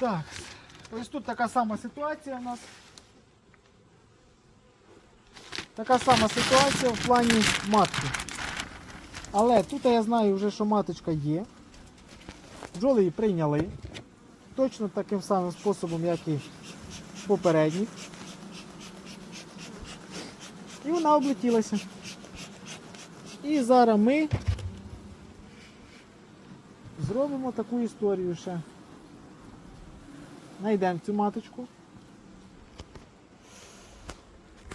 Так, ось тут така сама ситуація у нас. Така сама ситуація в плані матки. Але тут я знаю вже, що маточка є. Бджоли її прийняли. Точно таким самим способом, як і попередній. І вона облетілася. І зараз ми зробимо таку історію ще. Найдемо цю маточку.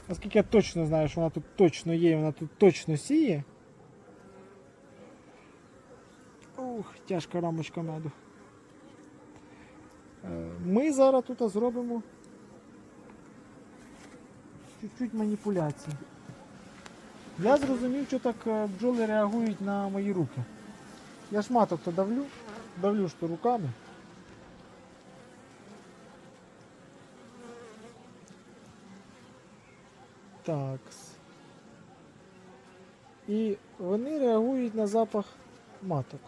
Оскільки я точно знаю, що вона тут точно є, вона тут точно сіє. Ух, тяжка рамочка меду. Е, Ми зараз тут зробимо чуть-чуть маніпуляцій. Я зрозумів, що так е, бджоли реагують на мої руки. Я ж маток то давлю, давлю ж то руками. Так. І вони реагують на запах маток.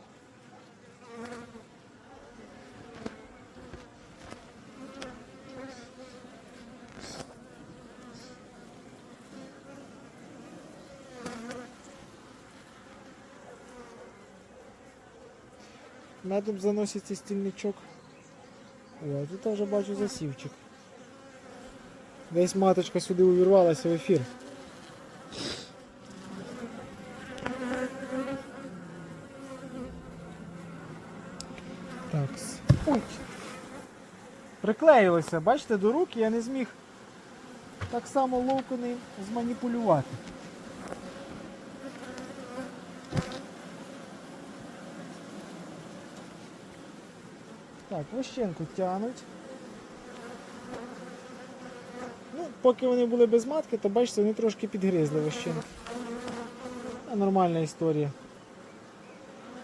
Медом заноситься стільничок. О, тут вже бачу засівчик. Десь маточка сюди увірвалася в ефір. Так. Ой. Приклеїлося, бачите, до руки я не зміг так само ловко ним зманіпулювати. Так, вощенку тянуть. Ну, поки вони були без матки, то бачите, вони трошки підгризли вощину. Нормальна історія.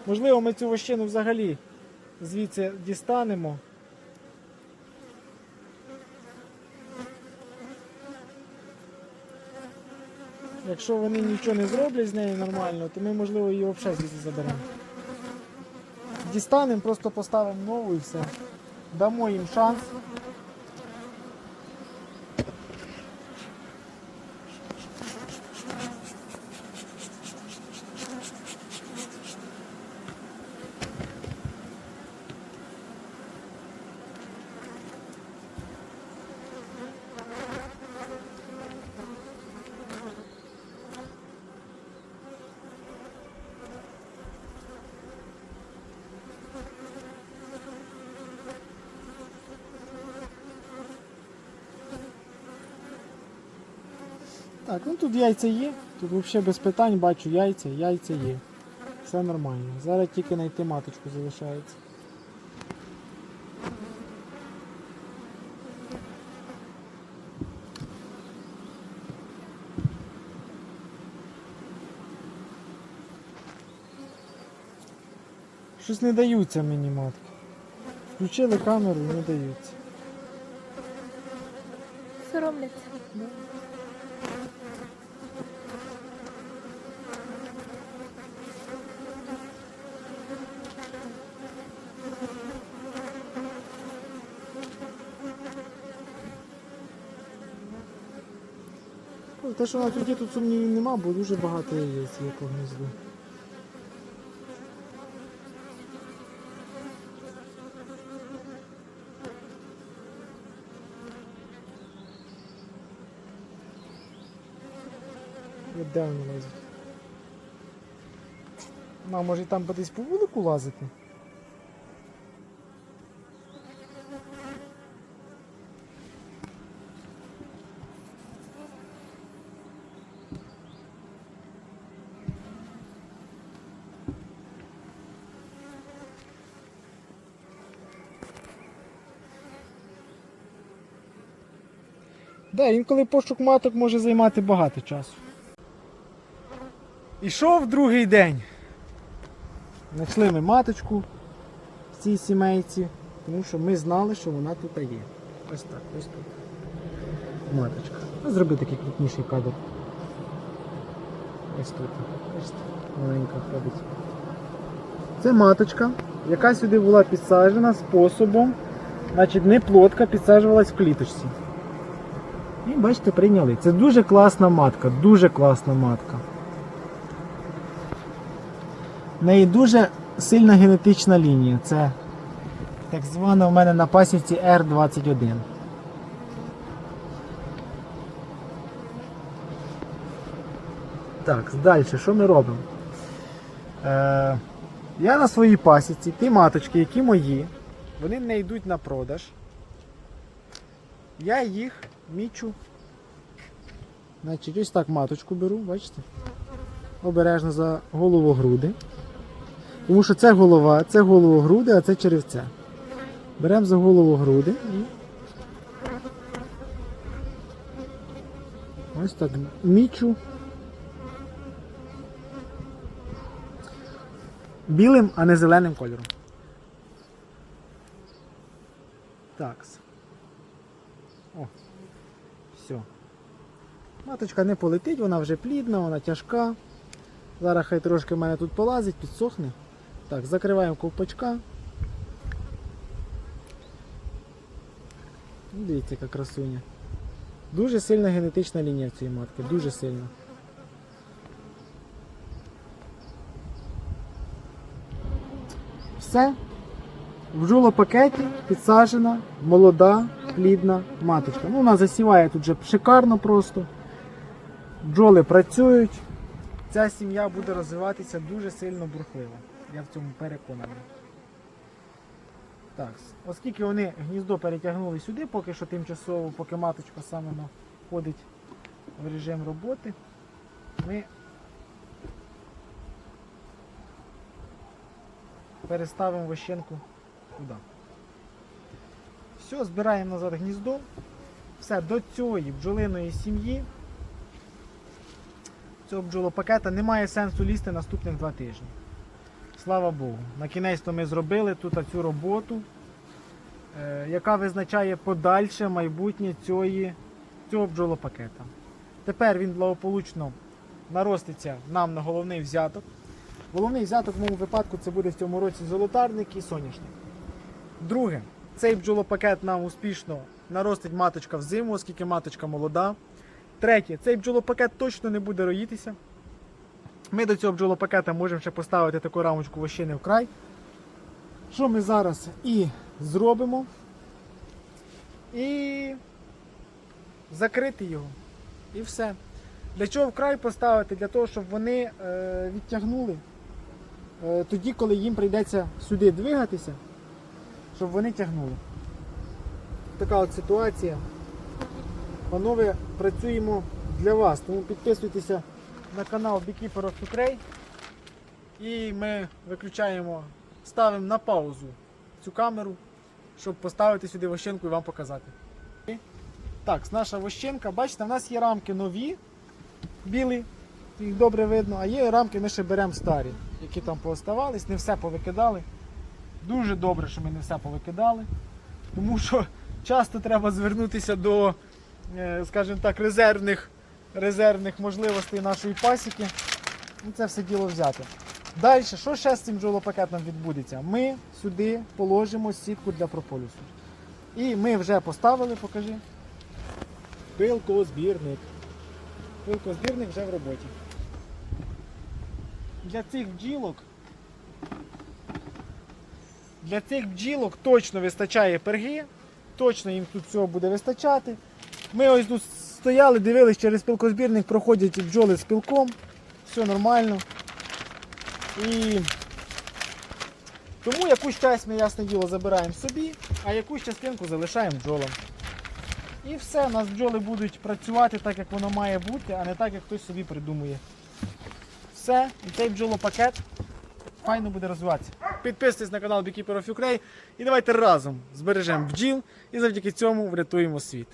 Можливо, ми цю вощину взагалі звідси дістанемо. Якщо вони нічого не зроблять з нею нормально, то ми, можливо, її взагалі звідси заберемо. Дістанемо, просто поставимо нову і все. Дамо їм шанс. Так, ну тут яйця є, тут взагалі без питань бачу яйця, яйця є. Все нормально. Зараз тільки знайти маточку залишається. Щось не даються мені матки. Включили камеру і не даються. Соромляться. Те, що вона тут тут сумнівів нема, бо дуже багато є по гнізду. Де вони лазять? Ну, може і там десь по вулику лазити? Да, інколи пошук маток може займати багато часу. Ішов другий день. Знайшли ми маточку в цій сімейці, тому що ми знали, що вона тут є. Ось так, ось тут. Маточка. Ну, зроби такий крупніший кадр. Ось тут. Ось тут. Маленька ходить. Це маточка, яка сюди була підсаджена способом Значить, не плотка підсаджувалась в кліточці. І бачите, прийняли. Це дуже класна матка, дуже класна матка. В неї дуже сильна генетична лінія. Це так звана у мене на пасіці R21. Так, далі, що ми робимо? Е, я на своїй пасіці, ті маточки, які мої, вони не йдуть на продаж. Я їх мічу. Значить, ось так маточку беру, бачите? Обережно за голову груди. Тому що це голова, це голову груди, а це черевця. Беремо за голову груди і. Ось так мічу. Білим, а не зеленим кольором. Так. О. Все. Маточка не полетить, вона вже плідна, вона тяжка. Зараз хай трошки в мене тут полазить, підсохне. Так, закриваємо ковпачка. Ну, Дивіться, яка красуня. Дуже сильна генетична лінія в цієї матки, дуже сильна. Все. В жулопакеті підсаджена, молода, плідна маточка. Ну, вона засіває тут вже шикарно просто. Бджоли працюють. Ця сім'я буде розвиватися дуже сильно бурхливо. Я в цьому переконаний. Так, оскільки вони гніздо перетягнули сюди, поки що тимчасово, поки маточка саме входить в режим роботи, ми переставимо вощенку туди. Все, збираємо назад гніздо. Все, до цієї бджолиної сім'ї, цього бджолопакета немає сенсу лізти наступних два тижні. Слава Богу. На кінець то ми зробили тут цю роботу, е, яка визначає подальше майбутнє цієї, цього бджолопакета. Тепер він благополучно нароститься нам на головний взяток. Головний взяток в моєму випадку це буде в цьому році золотарник і соняшник. Друге, цей бджолопакет нам успішно наростить маточка в зиму, оскільки маточка молода. Третє, цей бджолопакет точно не буде роїтися. Ми до цього бджолопакета можемо ще поставити таку рамочку вощини в край. Що ми зараз і зробимо. І закрити його. І все. Для чого вкрай поставити? Для того, щоб вони е, відтягнули е, тоді, коли їм прийдеться сюди двигатися, щоб вони тягнули. Така от ситуація. Панове, працюємо для вас, тому підписуйтеся на канал Beekeeper of Ukraine і ми виключаємо, ставимо на паузу цю камеру, щоб поставити сюди вощенку і вам показати. Так, наша вощенка, бачите, в нас є рамки нові, білі, їх добре видно, а є рамки, ми ще беремо старі, які там пооставались, не все повикидали. Дуже добре, що ми не все повикидали, тому що часто треба звернутися до, е, скажімо так, резервних, резервних можливостей нашої пасіки. І це все діло взяти. Далі, що ще з цим бджолопакетом відбудеться? Ми сюди положимо сітку для прополісу. І ми вже поставили, покажи. Пилкозбірник. Пилкозбірник вже в роботі. Для цих бджілок. Для цих бджілок точно вистачає перги, точно їм тут всього буде вистачати. Ми ось тут стояли, дивились через пилкозбірник, проходять бджоли з пилком. Все нормально. І тому якусь часть ми, ясне діло, забираємо собі, а якусь частинку залишаємо бджолам. І все, у нас бджоли будуть працювати так, як воно має бути, а не так, як хтось собі придумує. Все, і цей бджолопакет файно буде розвиватися. Підписуйтесь на канал Beekeeper of Ukraine і давайте разом збережемо бджіл і завдяки цьому врятуємо світ.